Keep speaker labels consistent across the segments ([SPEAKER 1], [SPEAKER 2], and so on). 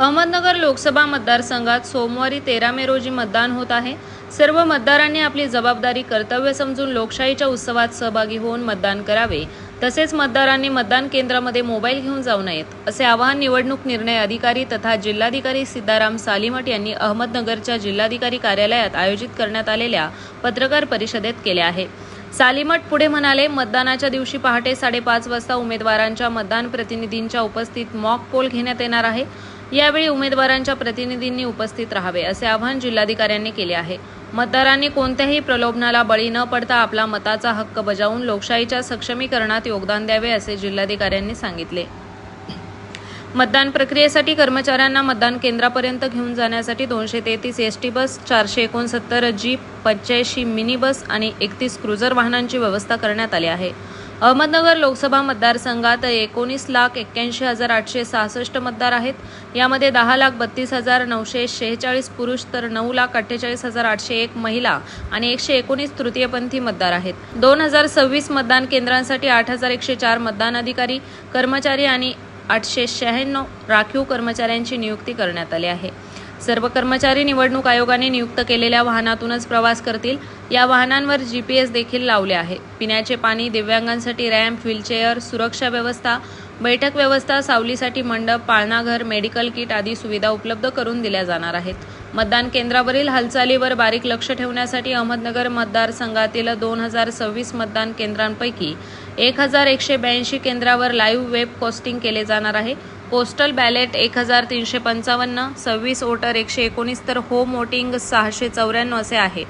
[SPEAKER 1] अहमदनगर लोकसभा मतदारसंघात सोमवारी तेरा मे रोजी मतदान होत आहे. सर्व मतदारांनी आपली जबाबदारी कर्तव्य समजून लोकशाहीच्या उत्सवात सहभागी होऊन मतदान करावे. तसेच मतदारांनी मतदान केंद्रामध्ये मोबाईल घेऊन जाऊ नयेत असे आवाहन निवडणूक निर्णय अधिकारी तथा जिल्हाधिकारी सिद्धाराम सालीमठ यांनी अहमदनगरच्या जिल्हाधिकारी कार्यालयात आयोजित करण्यात आलेल्या पत्रकार परिषदेत केले आहे. सालीमठ पुढे म्हणाले मतदानाच्या दिवशी पहाटे साडेपाच वाजता उमेदवारांच्या मतदान प्रतिनिधींच्या उपस्थित मॉक पोल घेण्यात येणार आहे. यावेळी उमेदवारांच्या प्रतिनिधींनी उपस्थित राहावे असे आवाहन जिल्हाधिकाऱ्यांनी केले आहे. मतदारांनी कोणत्याही प्रलोभनाला बळी न पडता आपला मताचा हक्क बजावून लोकशाहीच्या सक्षमीकरणात योगदान द्यावे असे जिल्हाधिकाऱ्यांनी सांगितले. मतदान प्रक्रियेसाठी कर्मचाऱ्यांना मतदान केंद्रापर्यंत घेऊन जाण्यासाठी दोनशे तेहतीस एस टी बस चारशे एकोणसत्तर जीप पंच्याऐंशी मिनी बस आणि एकतीस क्रुझर वाहनांची व्यवस्था करण्यात आली आहे. अहमदनगर लोकसभा मतदारसंघात एकोणीस लाख एक्क्याऐंशी हजार आठशे सहासष्ट मतदार आहेत. यामध्ये दहा लाख बत्तीस हजार नऊशे शेहेचाळीस पुरुष तर नऊ लाख अठ्ठेचाळीस हजार आठशे एक महिला आणि एकशे एकोणीस तृतीयपंथी मतदार आहेत. दोन हजार सव्वीस मतदान केंद्रांसाठी आठ हजार एकशे चार मतदान अधिकारी कर्मचारी आणि आठशे शहाण्णव राखीव कर्मचाऱ्यांची नियुक्ती करण्यात आली आहे. सर्व कर्मचारी निवडणूक आयोगाने नियुक्त केलेल्या वाहनातूनच प्रवास करतील. या वाहनांवर जी पी एस देखील लावले आहे. पिण्याचे पाणी दिव्यांगांसाठी रॅम्प व्हीलचेअर सुरक्षा व्यवस्था बैठक व्यवस्था सावलीसाठी मंडप पाळणाघर मेडिकल किट आदी सुविधा उपलब्ध करून दिल्या जाणार आहेत. मतदान केंद्रावरील हालचालीवर बारीक लक्ष ठेवण्यासाठी अहमदनगर मतदारसंघातील दोन हजार सव्वीस मतदान केंद्रांपैकी एक हजार एकशे ब्याऐंशी केंद्रावर लाईव्ह वेब पोस्टिंग केले जाणार आहे. पोस्टल बॅलेट एक हजार तीनशे पंचावन्न सव्वीस वोटर एकशे एकोणीस तर होम वोटिंग सहाशे चौऱ्याण्णव असे आहे.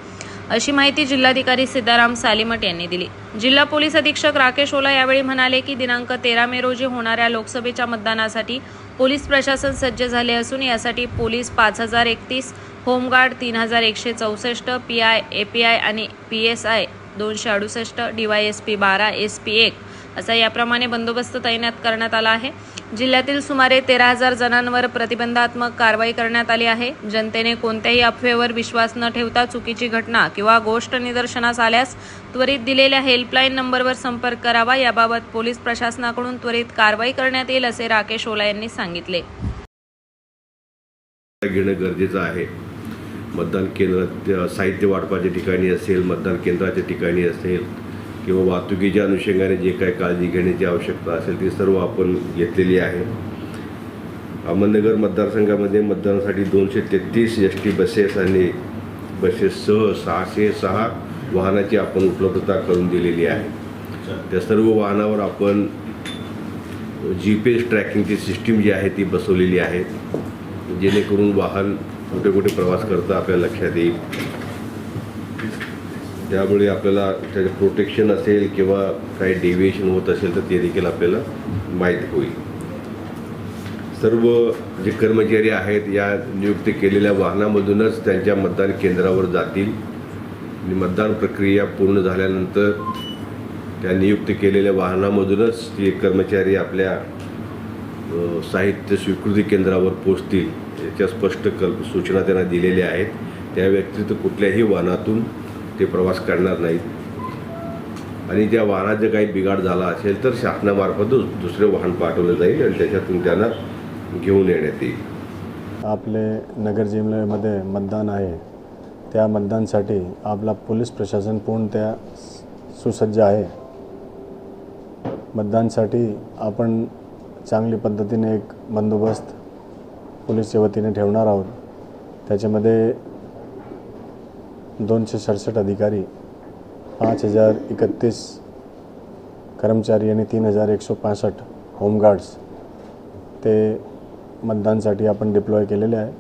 [SPEAKER 1] अशी माहिती जिल्हाधिकारी सिद्धाराम सालीमठ यांनी दिली. जिल्हा पोलीस अधीक्षक राकेश ओला यावेळी म्हणाले की दिनांक तेरा मे रोजी होणाऱ्या लोकसभेच्या मतदानासाठी पोलीस प्रशासन सज्ज झाले असून यासाठी पोलीस पाच हजार एकतीस होमगार्ड तीन हजार एकशे चौसष्ट P I A P I आणि पी एस आय दोनशे अडुसष्ट डी वाय एस पी बारा एस पी एक असा याप्रमाणे बंदोबस्त तैनात करण्यात आला आहे. जिल्ह्यातील सुमारे तेरा हजार जणांवर प्रतिबंधात्मक कारवाई करण्यात आली आहे. जनतेने कोणत्याही अफवेवर विश्वास न ठेवता चुकीची घटना किंवा गोष्ट निदर्शनास आल्यास त्वरित दिलेल्या हेल्पलाईन नंबरवर संपर्क करावा. याबाबत पोलीस प्रशासनाकडून त्वरित कारवाई करण्यात येईल असे राकेश ओला यांनी सांगितले.
[SPEAKER 2] घेणं गरजेचं आहे. मतदान केंद्र साहित्य वाटपाच्या ठिकाणी असेल मतदान केंद्राच्या ठिकाणी असेल किंवा वाहतुकीच्या अनुषंगाने जे काही काळजी घेण्याची आवश्यकता असेल ती सर्व आपण घेतलेली आहे. अहमदनगर मतदारसंघामध्ये मतदानासाठी दोनशे तेहतीस एस टी बसेस आणि बसेससह सहाशे सहा वाहनाची आपण उपलब्धता करून दिलेली आहे. त्या सर्व वाहनावर आपण जी पी एस ट्रॅकिंगची सिस्टीम जी आहे ती बसवलेली आहे. जेणेकरून वाहन कुठे कुठे प्रवास करता आपल्या लक्षात येईल. त्यामुळे आपल्याला त्याचं प्रोटेक्शन असेल किंवा काही डेव्हिएशन होत असेल तर ते देखील आपल्याला माहीत होईल. सर्व जे कर्मचारी आहेत या नियुक्त केलेल्या वाहनामधूनच त्यांच्या मतदान केंद्रावर जातील. आणि मतदान प्रक्रिया पूर्ण झाल्यानंतर त्या नियुक्त केलेल्या वाहनामधूनच ते कर्मचारी आपल्या साहित्य स्वीकृती केंद्रावर पोचतील. याच्या स्पष्ट कल्प सूचना त्यांना दिलेल्या आहेत. त्या व्यतिरिक्त कुठल्याही वाहनातून ते प्रवास करणार नाहीत. आणि त्या वाहनात जर काही बिघाड झाला असेल तर शासनामार्फतच दुसरे वाहन पाठवलं जाईल आणि त्याच्यातून त्यांना घेऊन येण्यात येईल.
[SPEAKER 3] आपले नगर जिल्ह्यामध्ये मतदान आहे. त्या मतदानसाठी आपला पोलीस प्रशासन पूर्णतः सुसज्ज आहे. मतदानसाठी आपण चांगली पद्धतीने एक बंदोबस्त पोलीसच्या वतीने ठेवणार आहोत. त्याच्यामध्ये दोनशे सडसष्ट अधिकारी पाच हजार एकतीस कर्मचारी आणि तीन हजार एकशे पासष्ट होमगार्ड्स. ते मतदानसाठी आपण डिप्लॉय केलेले आहे.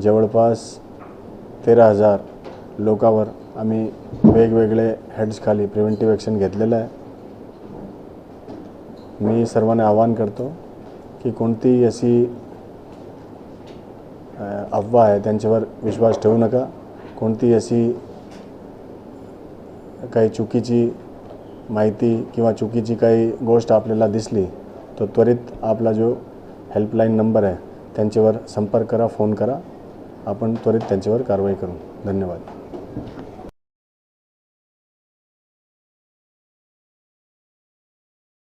[SPEAKER 3] जवळपास तेरा हजार लोकावर आम्ही वेगवेगळे हेड्सखाली प्रिव्हेंटिव्ह ॲक्शन घेतलेलं आहे. मी सर्वांना आवाहन करतो की कोणतीही अशी अफवा आहे त्यांच्यावर विश्वास ठेवू नका. कोणती अशी काही चुकीची माहिती किंवा चुकीची काही गोष्ट आपल्याला दिसली तर त्वरित आपला जो हेल्पलाईन नंबर आहे त्यांच्यावर संपर्क करा फोन करा. आपण त्वरित त्यांच्यावर कारवाई करू. धन्यवाद.